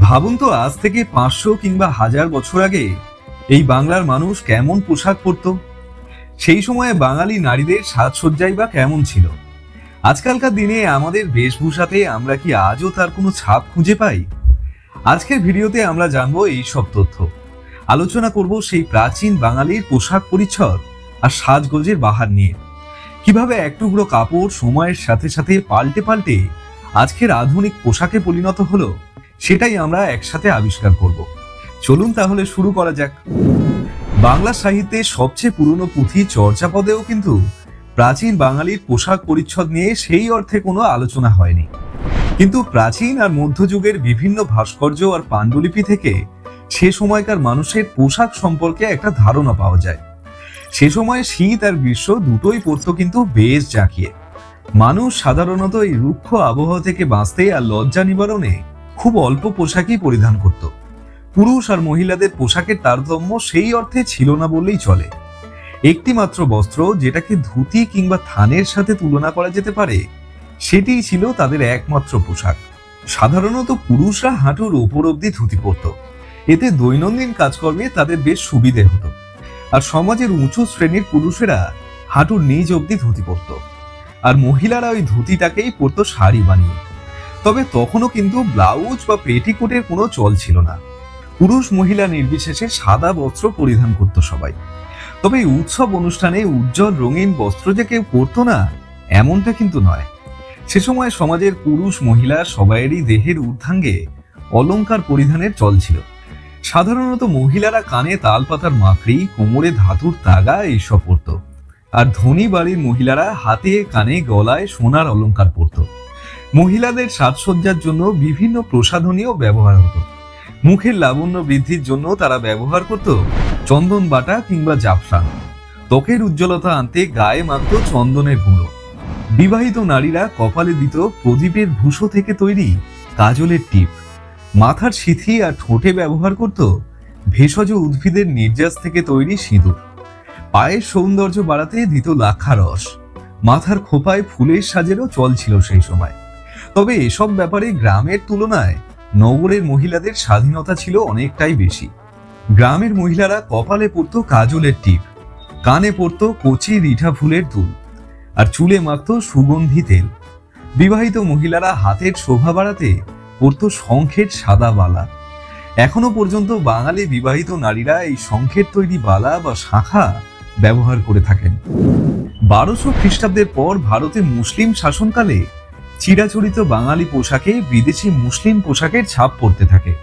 ভাবুন তো, আজ থেকে পাঁচশো কিংবা হাজার বছর আগে এই বাংলার মানুষ কেমন পোশাক পরত? সেই সময়ে বাঙালি নারীদের সাজসজ্জাই বা কেমন ছিল? আজকালকার দিনে আমাদের বেশভূষাতে আমরা কি আজও তার কোনো ছাপ খুঁজে পাই? আজকের ভিডিওতে আমরা জানব এই সব তথ্য। আলোচনা করব সেই প্রাচীন বাঙালির পোশাক পরিচ্ছদ আর সাজগোজের বাহার নিয়ে। কীভাবে এক টুকরো কাপড় সময়ের সাথে সাথে পাল্টে পাল্টে আজকের আধুনিক পোশাকে পরিণত হলো? সেটাই আমরা একসাথে আবিষ্কার করব। চলুন তাহলে শুরু করা যাক। বাংলা সাহিত্যে সবচেয়ে পুরনো পুঁথি চর্যাপদেও কিন্তু প্রাচীন বাঙালির পোশাক পরিচ্ছদ নিয়ে সেই অর্থে কোনো আলোচনা হয়নি। কিন্তু প্রাচীন আর মধ্যযুগের বিভিন্ন ভাস্কর্য আর পাণ্ডুলিপি থেকে সে সময়কার মানুষের পোশাক সম্পর্কে একটা ধারণা পাওয়া যায়। সে সময় শীত আর গ্রীষ্ম দুটোই পড়তো কিন্তু বেশ জাঁকিয়ে। মানুষ সাধারণত এই রুক্ষ আবহাওয়া থেকে বাঁচতে আর লজ্জা নিবারণে খুব অল্প পোশাকই পরিধান করত। পুরুষ আর মহিলাদের পোশাকের তারতম্য সেই অর্থে ছিল না বললেই চলে। একটি মাত্র বস্ত্র যেটাকে ধুতি কিংবা থানের সাথে তুলনা করা যেতে পারে, সেটিই ছিল তাদের একমাত্র পোশাক। সাধারণত পুরুষরা হাঁটুর ওপর অব্দি ধুতি পরত। এতে দৈনন্দিন কাজকর্মে তাদের বেশ সুবিধে হতো। আর সমাজের উঁচু শ্রেণির পুরুষেরা হাঁটুর নিজ অব্দি ধুতি পরত। আর মহিলারা ওই ধুতিটাকেই পরতো শাড়ি বানিয়ে। তবে তখনও কিন্তু ব্লাউজ বা পেটিকোটের কোনো চল ছিল না। পুরুষ মহিলা নির্বিশেষে সাদা বস্ত্র পরিধান করত সবাই। তবে এই উৎসব অনুষ্ঠানে উজ্জ্বল রঙিন বস্ত্র যে কেউ পরতো না, এমনটা কিন্তু নয়। সে সময় সমাজের পুরুষ মহিলা সবাইয়েরই দেহের ঊর্ধ্বাঙ্গে অলংকার পরিধানের চল ছিল। সাধারণত মহিলারা কানে তালপাতার মাকড়ি, কোমরে ধাতুর তাগা এইসব পরত। আর ধনী বাড়ির মহিলারা হাতে কানে গলায় সোনার অলংকার পরত। মহিলাদের সাজসজ্জার জন্য বিভিন্ন প্রসাধনীও ব্যবহার হতো। মুখের লাবণ্য বৃদ্ধির জন্য তারা ব্যবহার করত চন্দন বাটা কিংবা জাফরান। ত্বকের উজ্জ্বলতা আনতে গায়ে মাখত চন্দনের গুঁড়ো। বিবাহিত নারীরা কপালে দিত প্রদীপের ভূষো থেকে তৈরি কাজলের টিপ। মাথার সিথি আর ঠোঁটে ব্যবহার করত ভেষজ উদ্ভিদের নির্যাস থেকে তৈরি সিঁদুর। পায়ের সৌন্দর্য বাড়াতে দিত লাক্ষা রস মাথার খোপায় ফুলের সাজেরও চল ছিল সেই সময়। তবে এসব ব্যাপারে গ্রামের তুলনায় নগরের মহিলাদের স্বাধীনতা ছিল অনেকটাই বেশি। গ্রামের মহিলারা কপালে পরতো কাজলের টিপ, কানে পরতো কচি রিঠা ফুলের দুল, আর চুলে মাখতো সুগন্ধি তেল। বিবাহিত মহিলারা হাতের শোভা বাড়াতে পরতো শঙ্খের সাদা বালা। এখনও পর্যন্ত বাঙালি বিবাহিত নারীরা এই শঙ্খের তৈরি বালা বা শাখা ব্যবহার করে থাকেন। বারোশো খ্রিস্টাব্দের পর ভারতে মুসলিম শাসনকালে চিরাচরিত বাঙালি পোশাকে বিদেশি মুসলিম পোশাকের ছাপ পড়তে থাকে।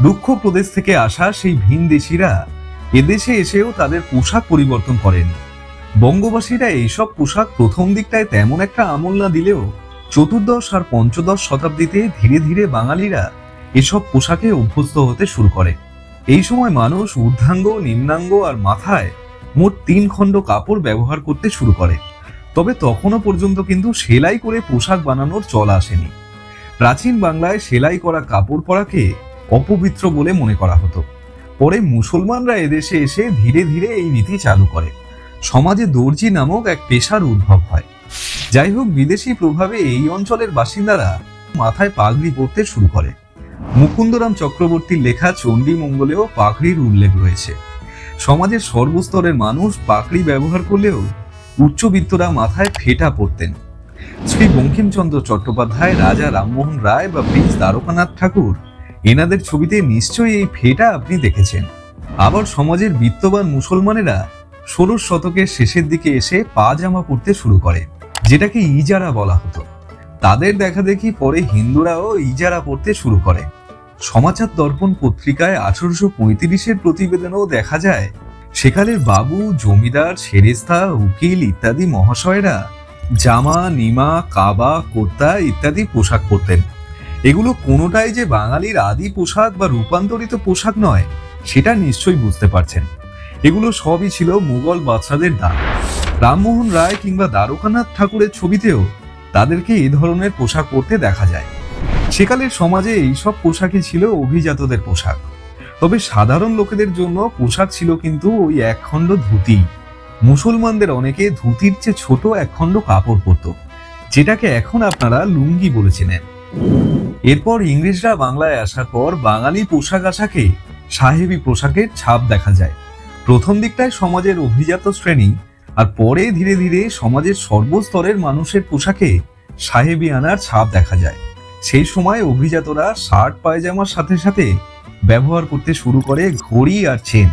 রুক্ষ প্রদেশ থেকে আসা সেই ভিনদেশিরা এদেশে এসেও তাদের পোশাক পরিবর্তন করেনি। বঙ্গবাসীরা এইসব পোশাক প্রথম দিকটায় তেমন একটা আমল না দিলেও চতুর্দশ আর পঞ্চদশ শতাব্দীতে ধীরে ধীরে বাঙালিরা এসব পোশাকে অভ্যস্ত হতে শুরু করে। এই সময় মানুষ ঊর্ধ্বাঙ্গ, নিম্নাঙ্গ আর মাথায় মোট তিন খণ্ড কাপড় ব্যবহার করতে শুরু করে। তবে তখনও পর্যন্ত কিন্তু সেলাই করে পোশাক বানানোর চল আসেনি। প্রাচীন বাংলায় সেলাই করা কাপড় পরাকে অপবিত্র বলে মনে করা হতো। পরে মুসলমানরা এদেশে এসে ধীরে ধীরে এই নীতি চালু করে। সমাজে দর্জি নামক এক পেশার উদ্ভব হয়। যাই হোক, বিদেশি প্রভাবে এই অঞ্চলের বাসিন্দারা মাথায় পাগড়ি পরতে শুরু করে। মুকুন্দরাম চক্রবর্তীর লেখা চণ্ডী মঙ্গলেও পাগড়ির উল্লেখ রয়েছে। সমাজের সর্বস্তরের মানুষ পাগড়ি ব্যবহার করলেও উচ্চবিত্তরা মাথায় ফেটা পরতেন শ্রী বঙ্কিমচন্দ্র চট্টোপাধ্যায়, রাজা রামমোহন রায় বা প্রিন্স দ্বারকানাথ ঠাকুর, এনাদের ছবিতে নিশ্চয়ই এই ফেটা আপনি দেখেছেন। আবার সমাজের বিত্তবান মুসলমানেরা ষোড়শ শতকের শেষের দিকে এসে পা জামা পরতে শুরু করে, যেটাকে ইজারা বলা হতো। তাদের দেখা দেখি পরে হিন্দুরাও ইজারা পড়তে শুরু করে। সমাচার দর্পণ পত্রিকায় আঠারোশো পঁয়ত্রিশের প্রতিবেদনেও দেখা যায় সেকালের বাবু, জমিদার, সেরেস্তা, উকিল ইত্যাদি মহাশয়রা জামা, নিমা, কাবা, কোর্তা ইত্যাদি পোশাক পরতেন। এগুলো কোনোটাই যে বাঙালির আদি পোশাক বা রূপান্তরিত পোশাক নয়, সেটা নিশ্চয়ই বুঝতে পারছেন। এগুলো সবই ছিল মুঘল বাদশাদের দান। রামমোহন রায় কিংবা দ্বারকানাথ ঠাকুরের ছবিতেও তাদেরকে এই ধরনের পোশাক পরতে দেখা যায়। সেকালের সমাজে এইসব পোশাকই ছিল অভিজাতদের পোশাক। তবে সাধারণ লোকেদের জন্য পোশাক ছিল কিন্তু ওই একখণ্ড ধুতি। মুসলমানদের অনেকে ধুতির চেয়ে ছোট একখণ্ড কাপড় পরত, যেটাকে এখন আপনারা লুঙ্গি বলে চেনেন। এরপর ইংরেজরা বাংলায় আসার পর বাঙালি পোশাক আশাকে সাহেবী পোশাকের ছাপ দেখা যায়। প্রথম দিকটায় সমাজের অভিজাত শ্রেণি আর পরে ধীরে ধীরে সমাজের সর্বস্তরের মানুষের পোশাকে সাহেবী আনার ছাপ দেখা যায়। সেই সময় অভিজাতরা শার্ট, পায়জামার সাথে সাথে ব্যবহার করতে শুরু করে ঘড়ি আর চেন,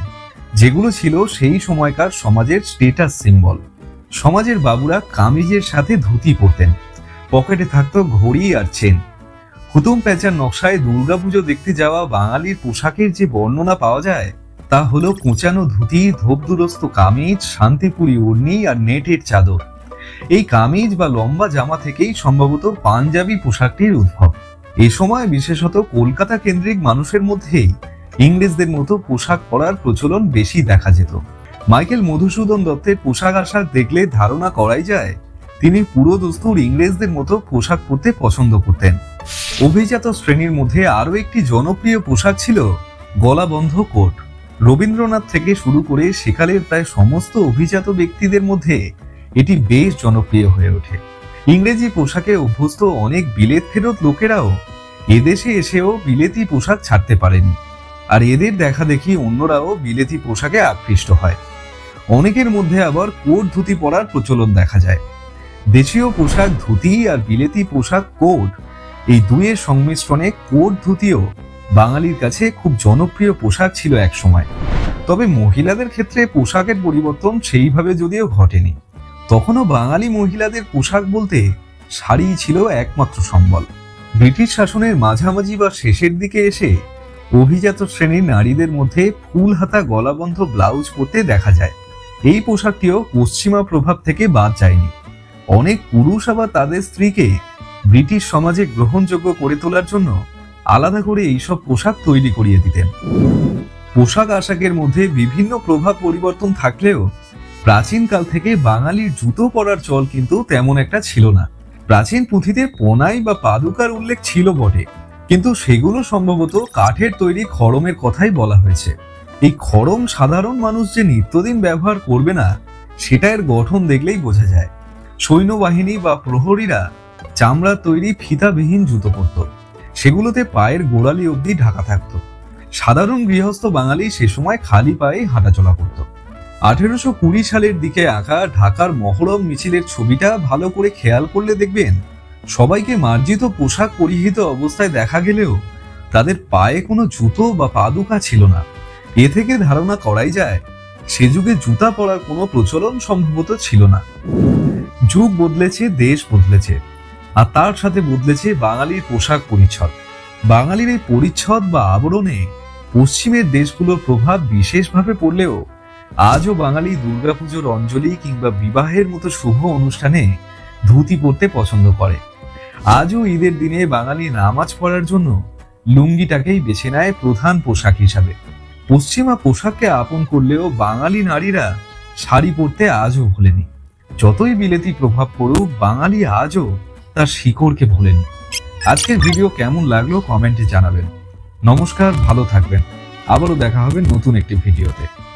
যেগুলো ছিল সেই সময়কার সমাজের স্টেটাস সিম্বল সমাজের বাবুরা কামিজের সাথে ধুতি পরতেন। পকেটে থাকতো ঘড়ি আর চেন। হুতুম প্যাঁচার নকশায় দুর্গাপুজো দেখতে যাওয়া বাঙালির পোশাকের যে বর্ণনা পাওয়া যায়, তা হলো কোঁচানো ধুতি, ধোপদুরস্ত কামিজ, শান্তিপুরি উর্নি আর নেটের চাদর। এই কামিজ বা লম্বা জামা থেকেই সম্ভবত পাঞ্জাবি পোশাকটির উদ্ভব। এ সময় বিশেষত কলকাতা কেন্দ্রিক মানুষের মধ্যেই ইংরেজদের মতো পোশাক পরার প্রচলন বেশি দেখা যেত। মাইকেল মধুসূদন দত্তের পোশাক আশাক দেখলে ধারণা করাই যায়, তিনি পুরো দস্তুর ইংরেজদের মতো পোশাক পরতে পছন্দ করতেন। অভিজাত শ্রেণির মধ্যে আরও একটি জনপ্রিয় পোশাক ছিল গলাবন্ধ কোট। রবীন্দ্রনাথ থেকে শুরু করে সেকালের প্রায় সমস্ত অভিজাত ব্যক্তিদের মধ্যে এটি বেশ জনপ্রিয় হয়ে ওঠে। ইংরেজি পোশাকে অভ্যস্ত অনেক বিলেত ফেরত লোকেরাও এদেশে এসেও বিলেতি পোশাক ছাড়তে পারেনি। আর এদের দেখা দেখি অন্যরাও বিলেতি পোশাকে আকৃষ্ট হয়। অনেকের মধ্যে আবার কোট ধুতি পরার প্রচলন দেখা যায়। দেশীয় পোশাক ধুতি আর বিলেতি পোশাক কোট এই দুয়ের সংমিশ্রণে কোট ধুতিও বাঙালির কাছে খুব জনপ্রিয় পোশাক ছিল এক সময় তবে মহিলাদের ক্ষেত্রে পোশাকের পরিবর্তন সেইভাবে যদিও ঘটেনি। তখনও বাঙালি মহিলাদের পোশাক বলতে শাড়ি ছিল একমাত্র সম্বল। ব্রিটিশ শাসনের মাঝামাঝি বা শেষের দিকে এসে অভিজাত শ্রেণির নারীদের মধ্যে ফুল হাতা, গলাবন্ধ ব্লাউজ পরতে দেখা যায়। এই পোশাকটিও পশ্চিমা প্রভাব থেকে বাদ যায়নি। অনেক পুরুষ আবার তাদের স্ত্রীকে ব্রিটিশ সমাজে গ্রহণযোগ্য করে তোলার জন্য আলাদা করে এইসব পোশাক তৈরি করিয়ে দিতেন। পোশাক আশাকের মধ্যে বিভিন্ন প্রভাব পরিবর্তন থাকলেও প্রাচীনকাল থেকে বাঙালির জুতো পরার চল কিন্তু তেমন একটা ছিল না। প্রাচীন পুঁথিতে পোনাই বা পাদুকার উল্লেখ ছিল বটে, কিন্তু সেগুলো সম্ভবত কাঠের তৈরি খড়মের কথাই বলা হয়েছে। এই খড়ম সাধারণ মানুষ যে নিত্যদিন ব্যবহার করবে না, সেটা এর গঠন দেখলেই বোঝা যায়। সৈন্যবাহিনী বা প্রহরীরা চামড়ার তৈরি ফিতাবিহীন জুতো পরত। সেগুলোতে পায়ের গোড়ালি অবধি ঢাকা থাকতো। সাধারণ গৃহস্থ বাঙালি সে সময় খালি পায়ে হাঁটাচলা করত। আঠেরোশো কুড়ি সালের দিকে আঁকা ঢাকার মহরম মিছিলের ছবিটা ভালো করে খেয়াল করলে দেখবেন, সবাইকে মার্জিত পোশাক পরিহিত অবস্থায় দেখা গেলেও তাদের পায়ে কোনো জুতো বা পাদুকা ছিল না। এ থেকে ধারণা করাই যায়, সে যুগে জুতা পরার কোনো প্রচলন সম্ভবত ছিল না। যুগ বদলেছে, দেশ বদলেছে, আর তার সাথে বদলেছে বাঙালির পোশাক পরিচ্ছদ। বাঙালির এই পরিচ্ছদ বা আবরণে পশ্চিমের দেশগুলোর প্রভাব বিশেষভাবে পড়লেও আজও বাঙালি দুর্গাপুজোর অঞ্জলি কিংবা বিবাহের মতো শুভ অনুষ্ঠানে ধুতি পরতে পছন্দ করে। আজও ঈদের দিনে বাঙালি নামাজ পড়ার জন্য লুঙ্গিটাকেই বেছে নেয় প্রধান পোশাক হিসাবে। পশ্চিমা পোশাককে আপন করলেও বাঙালি নারীরা শাড়ি পরতে আজও ভোলেনি। যতই বিলেতি প্রভাব পড়ুক, বাঙালি আজও তার শিকড়কে ভোলেনি। আজকের ভিডিও কেমন লাগল কমেন্টে জানাবেন। নমস্কার, ভালো থাকবেন। আবারও দেখা হবে নতুন একটি ভিডিওতে।